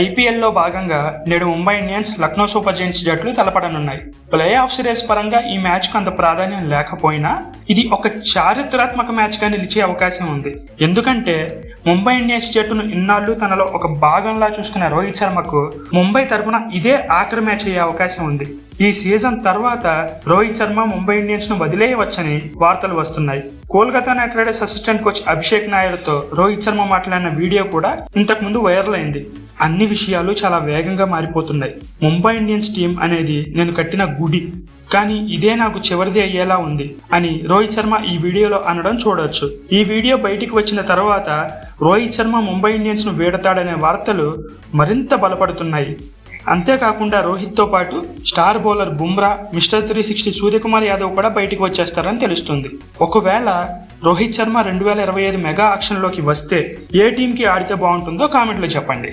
ఐపీఎల్లో భాగంగా నేడు Mumbai Indians Lucknow Super Giants జట్లు తలపడనున్నాయి. ప్లే ఆఫ్ సిరీస్ పరంగా ఈ మ్యాచ్కు అంత ప్రాధాన్యం లేకపోయినా ఇది ఒక చారిత్రాత్మక మ్యాచ్గా నిలిచే అవకాశం ఉంది. ఎందుకంటే ముంబై ఇండియన్స్ జట్టును ఇన్నాళ్ళు తనలో ఒక భాగంలా చూసుకున్న రోహిత్ శర్మకు ముంబై తరపున ఇదే ఆఖరి మ్యాచ్ అయ్యే అవకాశం ఉంది. ఈ సీజన్ తర్వాత రోహిత్ శర్మ ముంబై ఇండియన్స్ను వదిలేయవచ్చని వార్తలు వస్తున్నాయి. Kolkata Knight Riders assistant coach Abhishek నాయర్తో Rohit Sharma మాట్లాడిన వీడియో కూడా ఇంతకు ముందు వైరల్ అయింది. అన్ని విషయాలు చాలా వేగంగా మారిపోతున్నాయి. ముంబై ఇండియన్స్ టీం అనేది నేను కట్టిన గుడి. కానీ ఇదే నాకు చివరిది అయ్యేలా ఉంది అని రోహిత్ శర్మ ఈ వీడియోలో అనడం చూడొచ్చు. ఈ వీడియో బయటికి వచ్చిన తర్వాత రోహిత్ శర్మ ముంబై ఇండియన్స్ను వీడతాడనే వార్తలు మరింత బలపడుతున్నాయి. అంతేకాకుండా రోహిత్తో పాటు star bowler Bumrah mister three sixty Suryakumar Yadav కూడా బయటికి వచ్చేస్తారని తెలుస్తుంది. ఒకవేళ రోహిత్ శర్మ రెండు వేల ఇరవై ఐదు మెగా ఆక్షన్లోకి వస్తే ఏ టీంకి ఆడితే బాగుంటుందో కామెంట్లో చెప్పండి.